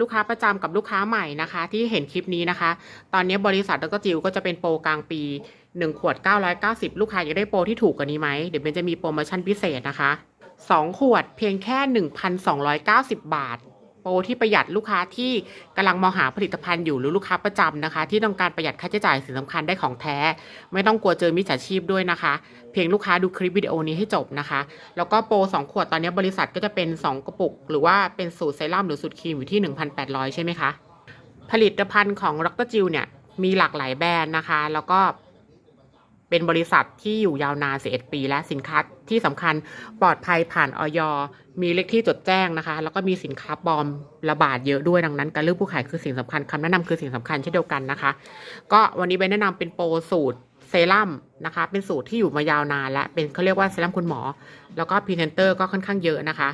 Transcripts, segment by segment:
ลูกค้าประจำกับลูกค้าใหม่นะคะ ที่เห็นคลิปนี้นะคะ ตอนนี้บริษัทดรจิวก็จะเป็นโปรกลางปี 1 ขวด 990 ลูกค้าอยากได้โปรที่ถูกกว่านี้ไหมเดี๋ยวเบนจะมีโปรโมชั่นพิเศษนะคะ 2 ขวดเพียงแค่ 1,290 บาท โปรที่ประหยัดลูกค้าที่กำลังมองหาผลิตภัณฑ์อยู่หรือลูกค้าประจำนะคะ ที่ต้องการประหยัดค่าใช้จ่ายสิ่งสำคัญได้ของแท้ ไม่ต้องกลัวเจอมิจฉาชีพด้วยนะคะ เพียงลูกค้าดูคลิปวิดีโอนี้ให้จบนะคะ แล้วก็โปร2ขวดตอนนี้บริษัทก็จะเป็น 2 กระปุก หรือว่าเป็นสูตรเซรั่มหรือสูตรครีมอยู่ที่ 1,800 ใช่ไหมคะผลิตภัณฑ์ของดรจิวเนี่ยมีหลากหลายแบรนด์นะคะ แล้วก็เป็นบริษัทที่อยู่ยาวนาน11ปี และสินค้า ที่สำคัญปลอดภัยผ่านออยมีเลขที่จดแจ้งนะคะ แล้วก็มีสินค้าปลอมระบาดเยอะด้วยดังนั้น การเลือกผู้ขายคือสิ่งสำคัญคำแนะนำคือสิ่งสำคัญเช่นเดียวกันนะคะ ก็วันนี้เบแนะนำเป็นโปรสูตรเซรั่มนะคะ เป็นสูตรที่อยู่มายาวนานและเป็นเขาเรียกว่าเซรั่มคุณหมอ แล้วก็พรีเซนเตอร์ก็ค่อนข้างเยอะนะคะ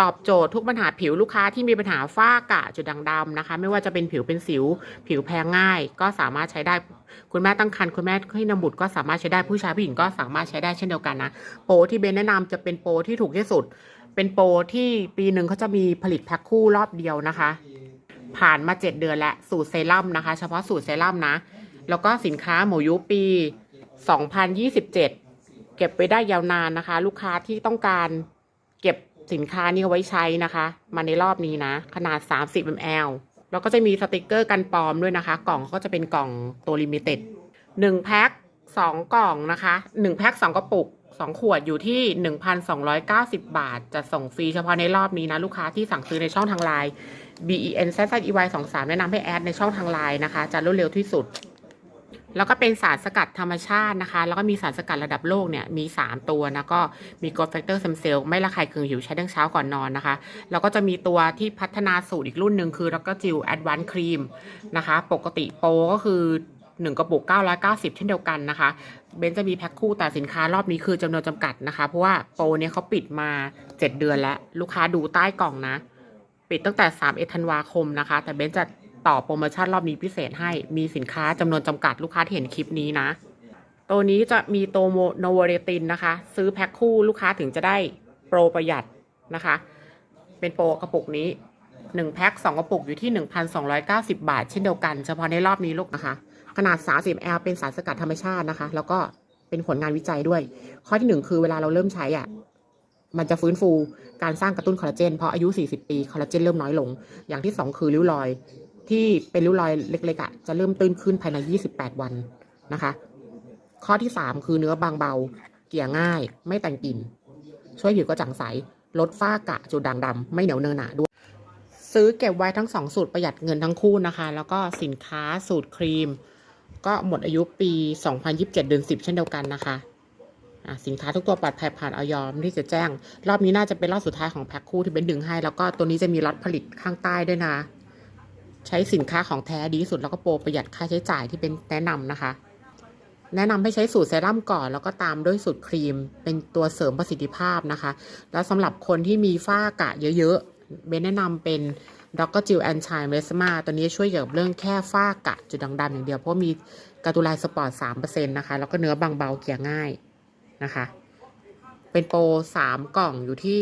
ตอบโจทย์ทุกปัญหาผิวลูกค้าที่มีปัญหาฝ้ากระจุดด่างดำนะคะ ไม่ว่าจะเป็นผิวเป็นสิว ผิวแพ้ง่าย ก็สามารถใช้ได้คุณแม่ตั้งครรภ์คุณแม่ให้นำบุตรก็สามารถใช้ได้ผู้ชายผู้หญิงก็สามารถใช้ได้เช่นเดียวกันนะโปรที่เบนแนะนำจะเป็นโปรที่ถูกที่สุด เป็นโปรที่ปีหนึ่งเขาจะมีผลิตแพ็คคู่รอบเดียวนะคะ ผ่านมา 7 เดือนแล้วสูตรเซรั่มนะคะ เฉพาะสูตรเซรั่มนะ แล้วก็สินค้าหมูยุปี 2027 เก็บไว้ได้ยาวนานนะคะ ลูกค้าที่ต้องการ เก็บสินค้านี้เอาไว้ใช้นะคะ มาในรอบนี้นะ ขนาด 30 ml แล้วก็จะมีสติกเกอร์กันปลอมด้วยนะคะ กล่องก็จะเป็นกล่องตัวลิมิเต็ด1แพ็ค2 กล่องนะคะ 1แพ็ค2กระปุก 2 ขวดอยู่ที่ 1,290 บาท จะส่งฟรีเฉพาะในรอบนี้นะ ลูกค้าที่สั่งซื้อในช่องทางไลน์ B E N Z Z E Y 2 3แนะนำให้แอดในช่องทางไลน์นะคะ จะรวดเร็วที่สุด แล้วก็เป็นสารสกัดธรรมชาตินะคะ แล้วก็มีสารสกัดระดับโลกเนี่ยมี 3 ตัวนะก็มี growth factor stem cell ไม่ระคายเคืองผิวใช้ทั้งเช้าก่อนนอนนะคะ แล้วก็จะมีตัวที่พัฒนาสูตรอีกรุ่นหนึ่งคือดรจิว advanced cream นะคะ ปกติโปรก็คือ 1 กระปุก 990 เช่นเดียวกันนะคะ เบนจะมีแพ็คคู่แต่สินค้ารอบนี้คือจำนวนจำกัดนะคะ เพราะว่าโปรเนี่ยเขาปิดมา 7 เดือนแล้ว ลูกค้าดูใต้กล่องนะ ปิดตั้งแต่ 3 เอธันวาคมนะคะ แต่เบนจะ ต่อโปรโมชั่นรอบนี้พิเศษให้มีสินค้าจำนวนจำกัดลูกค้าที่เห็นคลิปนี้นะ ตัวนี้จะมีโตโมโนโวเรตินนะคะ ซื้อแพ็คคู่ลูกค้าถึงจะได้โปรประหยัดนะคะ เป็นโปรกระปุกนี้1แพ็ค2กระปุกอยู่ที่ 1,290 บาท เช่นเดียวกัน เฉพาะในรอบนี้ลูกนะคะ ขนาด 30 ml เป็นสารสกัดธรรมชาตินะคะ แล้วก็เป็นผลงานวิจัยด้วย ข้อที่หนึ่งคือเวลาเราเริ่มใช้อะมันจะฟื้นฟูการสร้างกระตุ้นคอลลาเจนเพราะอายุ 40 ปี คอลลาเจนเริ่มน้อยลง อย่างที่ 2 คือริ้วรอย ที่เป็นริ้วรอยเล็กๆอะจะเริ่มตื้นขึ้นภายใน 28 วันนะคะ ข้อที่ 3 คือเนื้อบางเบา เกี่ยง่าย ไม่แต่งกลิ่น ช่วยผิวกระจ่างใส ลดฝ้ากะจุดด่างดำไม่เหนียวเนอหนาด้วย ซื้อเก็บไว้ทั้ง 2 สูตรประหยัดเงินทั้งคู่นะคะ แล้วก็สินค้าสูตรครีม ก็หมดอายุปี 2027 เดือน 10 เช่นเดียวกันนะคะอะสินค้าทุกตัวปลอดภัยผ่านออยอมที่จะแจ้ง รอบนี้น่าจะเป็นรอบสุดท้ายของแพ็คคู่ที่เป็นดึงให้ แล้วก็ตัวนี้จะมีล็อตผลิตข้างใต้ด้วยนะ ใช้สินค้าของแท้ดีที่สุดแล้วก็โปรประหยัดค่าใช้จ่ายที่เป็นแนะนำนะคะ แนะนำให้ใช้สูตรเซรั่มก่อนแล้วก็ตามด้วยสูตรครีม เป็นตัวเสริมประสิทธิภาพนะคะ แล้วสำหรับคนที่มีฝ้ากระเยอะๆเบนแนะนำเป็นดรจิลแอนชายเมสมาตัวนี้ช่วยเกี่ยวกับเรื่องแค่ฝ้ากระจุดด่างดำอย่างเดียว เพราะมีกาตูไลสปอร์ต3%นต์นะคะ แล้วก็เนื้อบางเบาเกลี่ยง่ายนะคะ เป็นโปร3กล่องอยู่ที่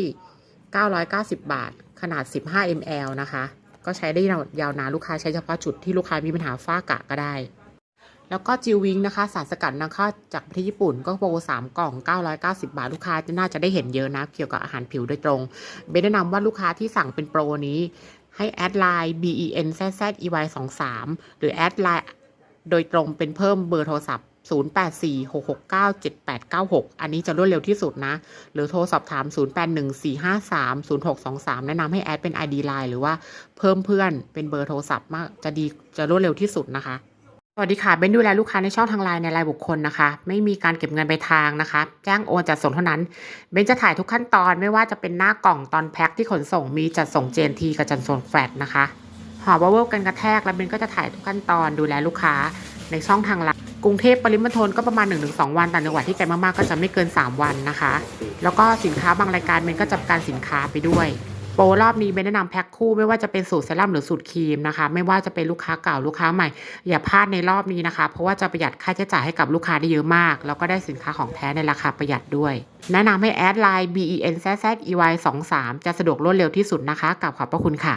990บบาท ขนาด15 ml นะคะ ก็ใช้ได้ยาวนานลูกค้าใช้เฉพาะจุดที่ลูกค้ามีปัญหาฝ้ากระก็ได้ แล้วก็จิววิงนะคะ สารสกัดนำเข้าจากประเทศญี่ปุ่น ก็โปร3กล่อง 990 บาท ลูกค้าน่าจะได้เห็นเยอะนะ เกี่ยวกับอาหารผิวโดยตรงเบนแนะนำว่าลูกค้าที่สั่งเป็นโปรนี้ ให้แอดไลน์ ben z z e y 2 3หรือแอดไลน์โดยตรงเป็นเพิ่มเบอร์โทรศัพท์ 0846697896 อันนี้จะรวดเร็วที่สุดนะ หรือโทรสอบถาม 0814530623 แนะนำให้แอดเป็น ID Line หรือว่าเพิ่มเพื่อนเป็นเบอร์โทรศัพท์มากจะดีจะรวดเร็วที่สุดนะคะสวัสดีค่ะเบนดูแลลูกค้าในช่องทางไลน์ในรายบุคคลนะคะ ไม่มีการเก็บเงินไปลายทางนะคะ แจ้งโอนจัดส่งเท่านั้น เบนจะถ่ายทุกขั้นตอนไม่ว่าจะเป็นหน้ากล่องตอนแพ็คที่ขนส่งมีจัดส่ง JNT กับจัดส่งแฟลตนะคะห่อบาเวลกันกระแทก แล้วเบนก็จะถ่ายทุกขั้นตอนดูแลลูกค้าในช่องทางไลน์ กรุงเทพปริมณฑลก็ประมาณ 1-2 วันต่างจังหวัดที่ไกลมากๆก็จะไม่เกิน 3 วันนะคะ แล้วก็สินค้าบางรายการเบนก็จัดการสินค้าไปด้วย โปรรอบนี้เบนแนะนำแพ็คคู่ไม่ว่าจะเป็นสูตรเซรั่มหรือสูตรครีมนะคะ ไม่ว่าจะเป็นลูกค้าเก่าลูกค้าใหม่ อย่าพลาดในรอบนี้นะคะ เพราะว่าจะประหยัดค่าใช้จ่ายให้กับลูกค้าได้เยอะมาก แล้วก็ได้สินค้าของแท้ในราคาประหยัดด้วย แนะนำให้แอดไลน์ ben z z e y 2 3จะสะดวกรวดเร็วที่สุดนะคะกับขอบพระคุณค่ะ